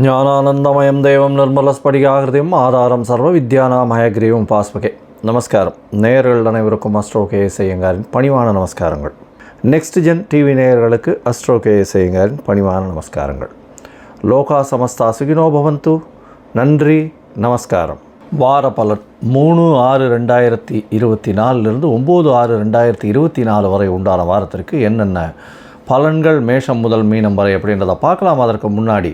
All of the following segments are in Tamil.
జ్ఞానానందమయం దేవం நிர்மலஸ்படிகாகிருதியும் ஆதாரம் சர்வ வித்யானாமயக்ரீவம் பாஸ்பகே நமஸ்காரம் நேயர்கள் அனைவருக்கும் அஸ்ட்ரோ கேஎஸ் ஐயங்காரின் பணிவான நமஸ்காரங்கள் நெக்ஸ்ட் ஜென் டிவி நேயர்களுக்கு அஸ்ட்ரோ கேஎஸ் ஐயங்காரின் பணிவான நமஸ்காரங்கள் லோகா சமஸ்தா சுகினோ பவந்து நன்றி நமஸ்காரம் வார பலன் மூணு ஆறு ரெண்டாயிரத்தி இருபத்தி நாலுலேருந்து ஒம்பது ஆறு ரெண்டாயிரத்தி இருபத்தி நாலு வரை உண்டான வாரத்திற்கு என்னென்ன பலன்கள் மேஷம் முதல் மீனம் வரை அப்படின்றத பார்க்கலாம் அதற்கு முன்னாடி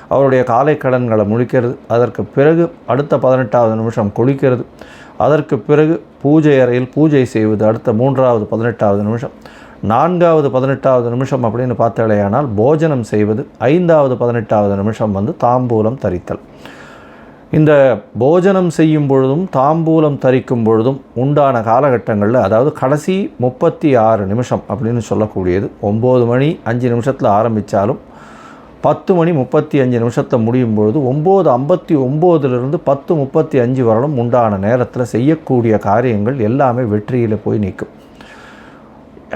அவருடைய காலை கடன்களை முழிக்கிறது. அதற்கு பிறகு அடுத்த பதினெட்டாவது நிமிஷம் குளிக்கிறது. அதற்கு பிறகு பூஜை அறையில் பூஜை செய்வது அடுத்த மூன்றாவது பதினெட்டாவது நிமிஷம். நான்காவது பதினெட்டாவது நிமிஷம் அப்படின்னு பார்த்தாலேயானால் போஜனம் செய்வது ஐந்தாவது பதினெட்டாவது நிமிஷம் வந்து தாம்பூலம் தரித்தல். இந்த போஜனம் செய்யும் பொழுதும் தாம்பூலம் தரிக்கும் பொழுதும் உண்டான காலகட்டங்களில் அதாவது கடைசி முப்பத்தி ஆறு நிமிஷம் அப்படின்னு சொல்லக்கூடியது. ஒம்பது மணி அஞ்சு நிமிஷத்தில் ஆரம்பித்தாலும் பத்து மணி முப்பத்தி அஞ்சு நிமிஷத்தை முடியும் பொழுது ஒம்பது ஐம்பத்தி ஒம்போதுலேருந்து பத்து முப்பத்தி அஞ்சு வரலும் உண்டான நேரத்தில் செய்யக்கூடிய காரியங்கள் எல்லாமே வெற்றியில் போய் நிற்கும்.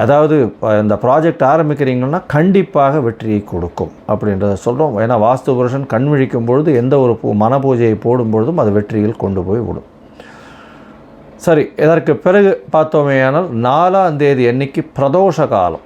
அதாவது இந்த ப்ராஜெக்ட் ஆரம்பிக்கிறீங்கன்னா கண்டிப்பாக வெற்றியை கொடுக்கும் அப்படின்றத சொல்கிறோம் ஏன்னா வாஸ்து புருஷன் கண் விழிக்கும் பொழுது எந்த ஒரு பூ மன பூஜையை போடும் பொழுதும் அது வெற்றியில் கொண்டு போய் விடும். சரி இதற்கு பிறகு பார்த்தோமேயானால் நாலாம் தேதி அன்னைக்கு பிரதோஷ காலம்.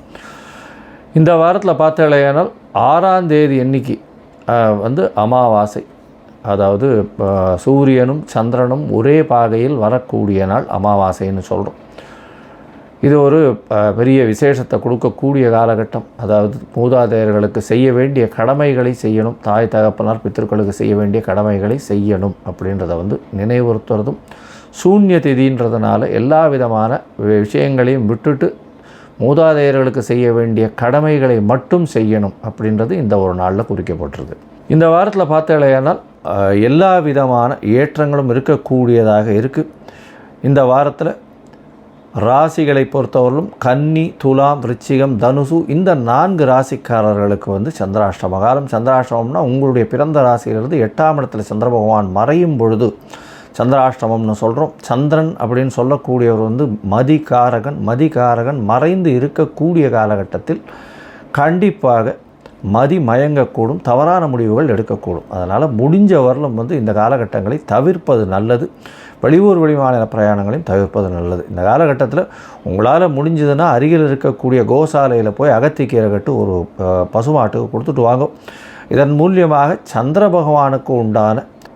இந்த வாரத்தில் பார்த்தாலேயானால் ஆறாம் தேதி எண்ணிக்கை வந்து அமாவாசை. அதாவது சூரியனும் சந்திரனும் ஒரே பாகையில் வரக்கூடிய நாள் அமாவாசைன்னு சொல்கிறோம் இது ஒரு பெரிய விசேஷத்தை கொடுக்கக்கூடிய காலகட்டம். அதாவது மூதாதையர்களுக்கு செய்ய வேண்டிய கடமைகளை செய்யணும். தாய் தகப்பனார் பித்தர்களுக்கு செய்ய வேண்டிய கடமைகளை செய்யணும் அப்படின்றத வந்து நினைவுறுத்துறதும் சூன்ய திதின்றதுனால எல்லா விதமான வி- விஷயங்களையும் விட்டுட்டு மூதாதையர்களுக்கு செய்ய வேண்டிய கடமைகளை மட்டும் செய்யணும் அப்படின்றது இந்த ஒரு நாளில் குறிக்கப்பட்டிருக்கு இந்த வாரத்தில் பார்த்தீங்களேனால் எல்லா விதமான ஏற்றங்களும் இருக்கக்கூடியதாக இருக்குது இந்த வாரத்தில் ராசிகளை பொறுத்தவரையிலும் கன்னி துலாம் ரிச்சிகம் தனுசு இந்த நான்கு ராசிக்காரர்களுக்கு வந்து சந்திராஷ்டம காலம் சந்திராஷ்டமம்னா உங்களுடைய பிறந்த ராசியிலிருந்து எட்டாம் இடத்துல சந்திர பகவான் மறையும் பொழுது சந்திராஷ்டமம்னு சொல்கிறோம் சந்திரன் அப்படின்னு சொல்லக்கூடியவர் வந்து மதிகாரகன். மதிகாரகன் மறைந்து இருக்கக்கூடிய காலகட்டத்தில் கண்டிப்பாக மதி மயங்கக்கூடும் தவறான முடிவுகள் எடுக்கக்கூடும். அதனால் முடிஞ்ச வரலும் வந்து இந்த காலகட்டங்களை தவிர்ப்பது நல்லது. வெளியூர் வெளிமாநில பிரயாணங்களையும் தவிர்ப்பது நல்லது. இந்த காலகட்டத்தில் உங்களால் முடிஞ்சதுன்னா அருகில் இருக்கக்கூடிய கோசாலையில் போய் அகத்திக்கீரை கட்டு ஒரு பசுமாட்டுக்கு கொடுத்துட்டு வாங்கும் இதன் மூலியமாக சந்திர பகவானுக்கு உண்டான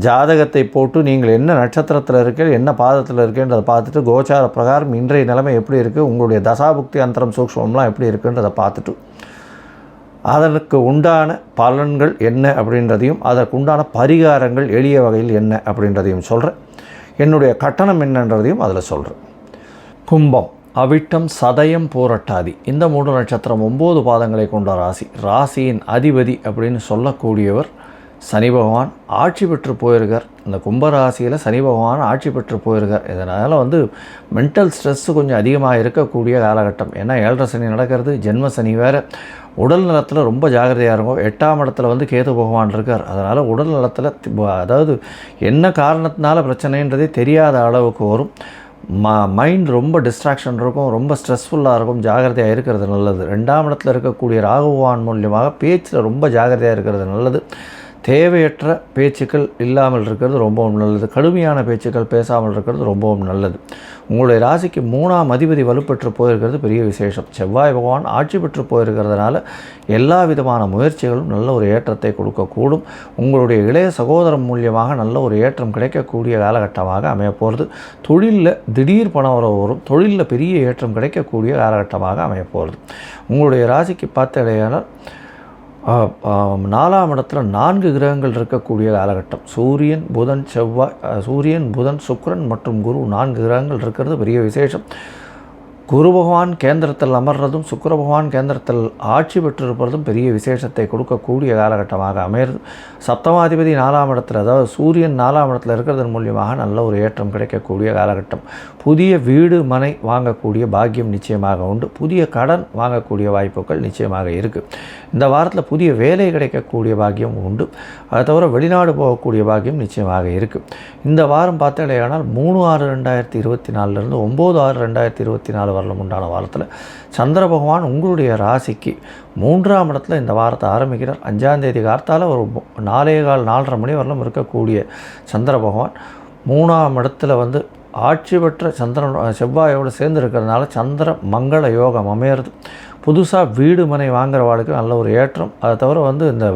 ஜாதகத்தை போட்டு நீங்கள் என்ன நட்சத்திரத்தில் இருக்க என்ன பாதத்தில் இருக்கேன்றதை பார்த்துட்டு கோச்சார பிரகாரம் இன்றைய நிலைமை எப்படி இருக்குது உங்களுடைய தசாபுக்தி அந்தரம் சூக்ஷ்மம்லாம் எப்படி இருக்குன்றதை பார்த்துட்டு அதற்கு உண்டான பலன்கள் என்ன அப்படின்றதையும் அதற்கு உண்டான பரிகாரங்கள் எளிய வகையில் என்ன அப்படின்றதையும் சொல்கிறேன் என்னுடைய கட்டணம் என்னன்றதையும் அதில் சொல்கிறேன் கும்பம் அவிட்டம் சதயம் போரட்டாதி. இந்த மூன்று நட்சத்திரம் ஒம்பது பாதங்களை கொண்ட ராசி. ராசியின் அதிபதி அப்படின்னு சொல்லக்கூடியவர் சனி பகவான் ஆட்சி பெற்று போயிருக்கார். இந்த கும்பராசியில் சனி பகவான் ஆட்சி பெற்று போயிருக்கார். இதனால் வந்து மென்டல் ஸ்ட்ரெஸ்ஸு கொஞ்சம் அதிகமாக இருக்கக்கூடிய காலகட்டம். ஏன்னா ஏழரை சனி நடக்கிறது ஜென்ம சனி வேறு. உடல் நலத்தில் ரொம்ப ஜாகிரதையாக இருக்கும். எட்டாம் இடத்துல வந்து கேது பகவான் இருக்கார். அதனால் உடல் நலத்தில் அதாவது என்ன காரணத்தினால பிரச்சனைன்றதே தெரியாத அளவுக்கு வரும். ம மைண்ட் ரொம்ப டிஸ்ட்ராக்ஷன் இருக்கும். ரொம்ப ஸ்ட்ரெஸ்ஃபுல்லாக இருக்கும். ஜாகிரதையாக இருக்கிறது நல்லது. ரெண்டாம் இடத்துல இருக்கக்கூடிய ராகுவான் மூலியமாக பேச்சில் ரொம்ப ஜாகிரதையாக இருக்கிறது நல்லது. தேவையற்ற பேச்சுக்கள் இல்லாமல் இருக்கிறது ரொம்பவும் நல்லது. கடுமையான பேச்சுக்கள் பேசாமல் இருக்கிறது ரொம்பவும் நல்லது. உங்களுடைய ராசிக்கு மூணாம் அதிபதி வலுப்பெற்று போயிருக்கிறது பெரிய விசேஷம். செவ்வாய் பகவான் ஆட்சி பெற்று போயிருக்கிறதுனால எல்லா விதமான முயற்சிகளும் நல்ல ஒரு ஏற்றத்தை கொடுக்கக்கூடும். உங்களுடைய இளைய சகோதரம் மூலியமாக நல்ல ஒரு ஏற்றம் கிடைக்கக்கூடிய காலகட்டமாக அமையப்போகிறது தொழிலில் திடீர் பண வரும். தொழிலில் பெரிய ஏற்றம் கிடைக்கக்கூடிய காலகட்டமாக அமையப்போகிறது உங்களுடைய ராசிக்கு பார்த்தடையானால் இடையான நாலாம் இடத்துல நான்கு கிரகங்கள் இருக்கக்கூடிய காலகட்டம். சூரியன் புதன் செவ்வாய் சூரியன் புதன் சுக்ரன் மற்றும் குரு. நான்கு கிரகங்கள் இருக்கிறது. பெரிய விசேஷம். குரு பகவான் கேந்திரத்தில் அமர்றதும் சுக்கர பகவான் கேந்திரத்தில் ஆட்சி பெற்றிருப்பதும் பெரிய விசேஷத்தை கொடுக்கக்கூடிய காலகட்டமாக அமையிறது சப்தமாதிபதி நாலாம் இடத்துல அதாவது சூரியன் நாலாம் இடத்துல இருக்கிறதன் மூலியமாக நல்ல ஒரு ஏற்றம் கிடைக்கக்கூடிய காலகட்டம். புதிய வீடு மனை வாங்கக்கூடிய பாக்கியம் நிச்சயமாக உண்டு. புதிய கடன் வாங்கக்கூடிய வாய்ப்புகள் நிச்சயமாக இருக்குது இந்த வாரத்தில் புதிய வேலை கிடைக்கக்கூடிய பாக்கியம் உண்டு. அதை தவிர வெளிநாடு போகக்கூடிய பாக்கியம் நிச்சயமாக இருக்குது இந்த வாரம் பார்த்தீங்கன்னா மூணு ஆறு ரெண்டாயிரத்தி இருபத்தி நாலுலேருந்து ஒம்பது ஆறு ரெண்டாயிரத்தி இருபத்தி நாலு வரலும் உண்டான வாரத்தில் சந்திர பகவான் உங்களுடைய ராசிக்கு மூன்றாம் இடத்துல இந்த வாரத்தை ஆரம்பிக்கிறார். அஞ்சாம் தேதி கார்த்தால் ஒரு நாலே கால் நாலரை மணி வரலும் இருக்கக்கூடிய சந்திர பகவான் மூணாம் இடத்துல வந்து ஆட்சி பெற்ற சந்திரன் செவ்வாயோடு சேர்ந்து இருக்கிறதுனால சந்திர மங்கள யோகம் அமையிறது. புதுசாக வீடு மனை வாங்குறவாளுக்கு நல்ல ஒரு ஏற்றம். அதை தவிர வந்து இந்த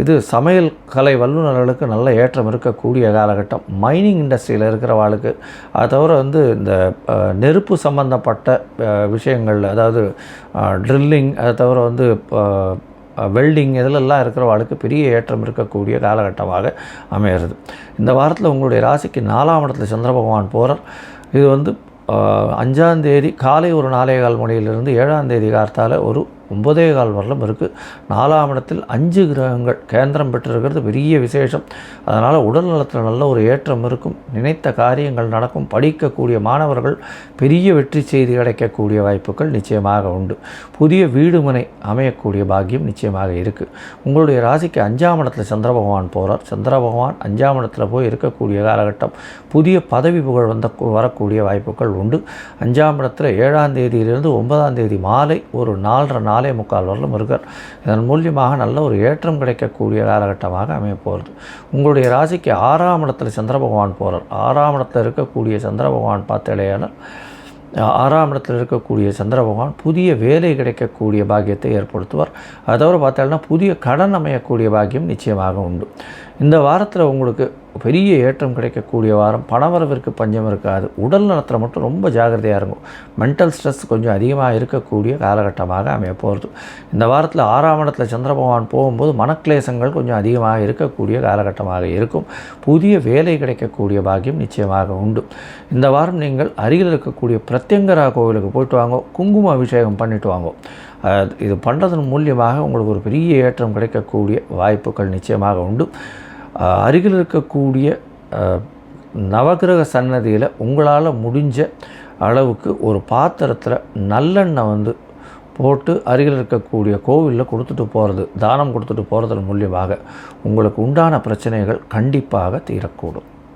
இது சமையல் கலை வல்லுநர்களுக்கு நல்ல ஏற்றம் இருக்கக்கூடிய காலகட்டம். மைனிங் இண்டஸ்ட்ரியில் இருக்கிறவாளுக்கு. அதை தவிர வந்து இந்த நெருப்பு சம்பந்தப்பட்ட விஷயங்கள் அதாவது ட்ரில்லிங் அதை தவிர வந்து வெல்டிங் இதிலெல்லாம் இருக்கிறவாளுக்கு பெரிய ஏற்றம் இருக்கக்கூடிய காலகட்டமாக அமையிறது இந்த வாரத்தில் உங்களுடைய ராசிக்கு நாலாம் இடத்துல சந்திர பகவான் போகிறார் இது வந்து அஞ்சாந்தேதி காலை ஒரு நாலே கால் மணியிலிருந்து ஏழாம் தேதி கார்த்தால் ஒரு ஒன்பதே கால் வரலும் இருக்குது நாலாம் இடத்தில் அஞ்சு கிரகங்கள் கேந்திரம் பெற்றிருக்கிறது. பெரிய விசேஷம். அதனால் உடல் நலத்தில் நல்ல ஒரு ஏற்றம் இருக்கும். நினைத்த காரியங்கள் நடக்கும். படிக்கக்கூடிய மாணவர்கள் பெரிய வெற்றி செய்தி கிடைக்கக்கூடிய வாய்ப்புகள் நிச்சயமாக உண்டு. புதிய வீடு மனை அமையக்கூடிய பாக்கியம் நிச்சயமாக இருக்குது உங்களுடைய ராசிக்கு அஞ்சாம் இடத்துல சந்திர பகவான் போகிறார் சந்திர பகவான் அஞ்சாம் இடத்துல போய் இருக்கக்கூடிய காலகட்டம் புதிய பதவி புகழ் வந்த வரக்கூடிய வாய்ப்புகள் உண்டு. அஞ்சாம் இடத்துல ஏழாம் தேதியிலிருந்து ஒன்பதாம் தேதி மாலை ஒரு நாலரை நாலே முக்கால் வரலும் இருக்கார் இதன் மூலியமாக நல்ல ஒரு ஏற்றம் கிடைக்கக்கூடிய காலகட்டமாக அமைய போகிறது உங்களுடைய ராசிக்கு ஆறாம் இடத்துல சந்திர பகவான் போகிறார் ஆறாம் இடத்துல இருக்கக்கூடிய சந்திர பகவான் பார்த்தாலேயானால் ஆறாம் இடத்தில் இருக்கக்கூடிய சந்திர பகவான் புதிய வேலை கிடைக்கக்கூடிய பாக்கியத்தை ஏற்படுத்துவார். அதோடு தவிர புதிய கடன் அமையக்கூடிய பாக்கியம் நிச்சயமாக உண்டு. இந்த வாரத்தில் உங்களுக்கு பெரிய ஏற்றம் கிடைக்கக்கூடிய வாரம் பணவரவிற்கு பஞ்சம் இருக்காது. உடல் நலத்தில் மட்டும் ரொம்ப ஜாகிரதையாக இருக்கும் மென்டல் ஸ்ட்ரெஸ் கொஞ்சம் அதிகமாக இருக்கக்கூடிய காலகட்டமாக அமைய போகிறது இந்த வாரத்தில் ஆறாம் இடத்துல சந்திர பகவான் போகும்போது மனக்லேசங்கள் கொஞ்சம் அதிகமாக இருக்கக்கூடிய காலகட்டமாக இருக்கும். புதிய வேலை கிடைக்கக்கூடிய பாக்கியம் நிச்சயமாக உண்டு. இந்த வாரம் நீங்கள் அருகில் இருக்கக்கூடிய பிரத்யங்கரா கோவிலுக்கு போயிட்டு வாங்க. குங்கும அபிஷேகம் பண்ணிட்டு வாங்க. இது பண்ணுறதன் மூலியமாக உங்களுக்கு ஒரு பெரிய ஏற்றம் கிடைக்கக்கூடிய வாய்ப்புகள் நிச்சயமாக உண்டு. அருகில் இருக்கக்கூடிய நவகிரக சன்னதியில் உங்களால் முடிஞ்ச அளவுக்கு ஒரு பாத்திரத்தில் நல்லெண்ணெய் வந்து போட்டு அருகில் இருக்கக்கூடிய கோவிலில் கொடுத்துட்டு போகிறது தானம் கொடுத்துட்டு போகிறதன் மூலியமாக உங்களுக்கு உண்டான பிரச்சனைகள் கண்டிப்பாக தீரக்கூடும்.